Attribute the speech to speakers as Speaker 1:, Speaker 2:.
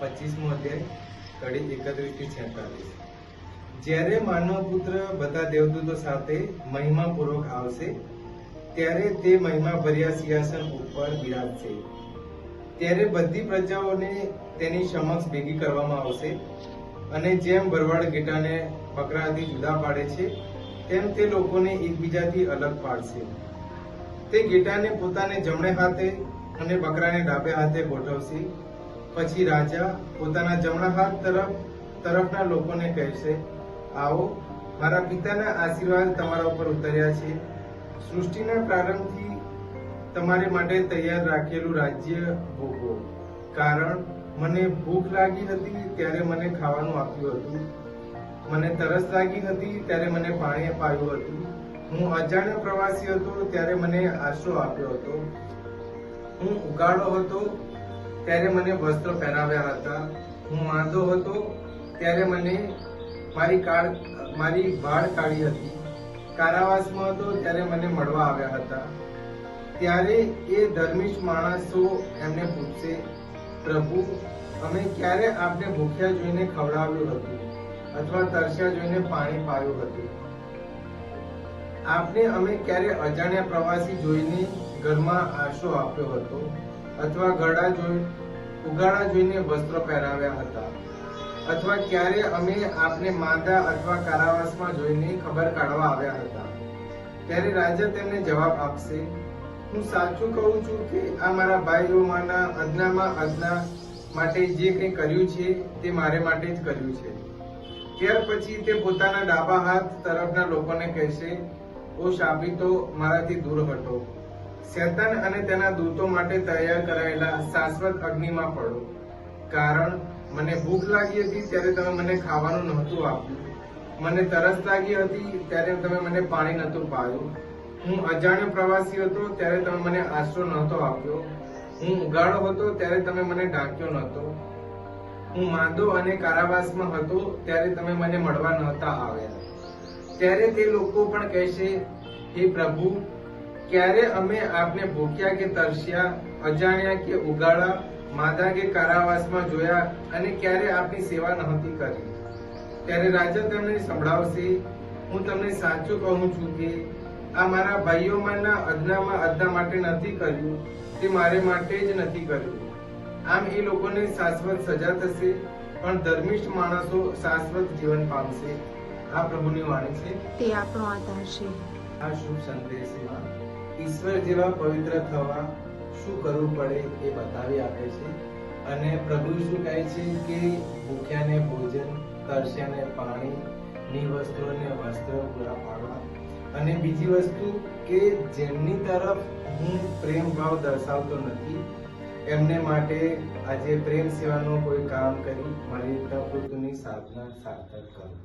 Speaker 1: પચીસમો અધ્યાય, કડી એકત્રીસથી છેતાલીસ. જ્યારે માનવ પુત્ર બધા દેવદૂતો સાથે મહિમાપૂર્વક આવશે, ત્યારે તે મહિમા ભર્યા સિંહાસન ઉપર બિરાજશે. ત્યારે બધી પ્રજાઓને તેની સમક્ષ ભેગી કરવામાં આવશે અને જેમ ભરવાડ ઘેટાને બકરાથી જુદા પાડે છે, તેમ તે લોકોને એકબીજાથી અલગ પાડશે. તે ઘેટાને પોતાને જમણે હાથે અને બકરાને ડાબે હાથે ગોઠવશે. પછી રાજા પોતાના જમણા હાથ તરફ, તરફના લોકોને કહેશે, આવો, મારા પિતાના આશીર્વાદ તમારા ઉપર ઉતર્યા છે. સૃષ્ટિના પ્રારંભથી તમારે માટે તૈયાર રાખેલું રાજ્ય ભોગવો. કારણ, મને ભૂખ લાગી હતી ત્યારે મને ખાવાનું આપ્યું હતું. મને તરસ લાગી હતી ત્યારે મને પાણી અપાયું હતું. હું અજાણ્યો પ્રવાસી હતો ત્યારે મને આશરો આપ્યો હતો. હું ઉગાડો હતો ત્યારે મને વસ્ત્ર પહેરાવ્યા હતા. હું માંદો હતો ત્યારે મને મારી કાળ, મારી વાળ કાઢી હતી. કારાવાસમાં હતો ત્યારે મને મળવા આવ્યા હતા. ત્યારે એ ધર્મિષ્ઠ માણસો એમને પૂછશે પ્રભુ, અમે ક્યારે આપને ભૂખ્યા જોઈને ખવડાવ્યું હતું અથવા તરસ્યા જોઈને પાણી પાયું હતું? આપને અમે ક્યારે અજાણ્યા પ્રવાસી જોઈને ઘરમાં આશરો આપ્યો હતો? અથવા ગળા જોઈ, ઉગાડા જોઈને વસ્ત્રો પહેરાવ્યા હતા. અથવા ક્યારે અમે આપને માંદા અથવા કારાવાસમાં જોઈને ખબર કાઢવા આવ્યા હતા. ત્યારે રાજા તેમને જવાબ આપશે, હું સાચું કહું છું કે આ મારા ભાઈઓમાંના અજ્ઞામાં અજ્ઞા માટે જે કંઈ કર્યું છે, તે મારે માટે જ કર્યું છે. ત્યાર પછી તે પોતાના ડાબા હાથ તરફના લોકોને કહેશે, ઓ શાપિતો મારાથી દૂર હટો. શેતાન અને તેના દૂતો માટે તૈયાર કરાયેલા શાશ્વત અગ્નિમાં પડો. કારણ, મને ભૂખ લાગી હતી ત્યારે તમે મને ખાવાનું નહોતું આપ્યું. મને તરસ લાગી હતી ત્યારે તમે મને પાણી નહોતું પાયું હું અજાણ્યો પ્રવાસી હતો ત્યારે તમે મને આશરો નહોતો આપ્યો. હું ઉગાડો હતો ત્યારે તમે મને ઢાંક્યો નહોતો. હું માંદો અને કારાવાસમાં હતો ત્યારે તમે મને મળવા નહોતા આવ્યા. ત્યારે તે લોકો પણ કહેશે, હે પ્રભુ ક્યારે અમે આપને ભૂખ્યા કે તરસ્યા અજાણ્યા કે ઉગાડા માદા કે કારાવાસમાં જોયા અને ક્યારે આપની સેવા નહોતી કરી? ત્યારે રાજા તમને સંભળાવશે હું તમને સાચું કહું છું કે આ મારા ભાઈઓમાંના અજ્ઞામાં અજ્ઞા માટે નથી કર્યું તે મારે માટે જ નથી કર્યું. આમ એ લોકોને શાશ્વત સજા થશે પણ ધર્મિષ્ઠ માણસો શાશ્વત જીવન પામશે. આ પ્રભુની વાણી છે.
Speaker 2: તે આપણો આધાર છે.
Speaker 1: આ શુભ સંદેશમાં ઈશ્વર જેવા પવિત્ર થવા શું કરવું પડે એ બતાવી આપે છે. અને પ્રભુ શું કહે છે કે ભૂખ્યાને ભોજન, તરસ્યાને પાણી નિવસ્ત્રોને વસ્ત્ર પૂરા પાડવા. અને બીજી વસ્તુ કે જેમની તરફ હું પ્રેમ ભાવ દર્શાવતો નથી, એમને માટે આજે પ્રેમ સેવાનું કોઈ કામ કરી, મારી પ્રકૃતિની સાધના સાર્થક કરું.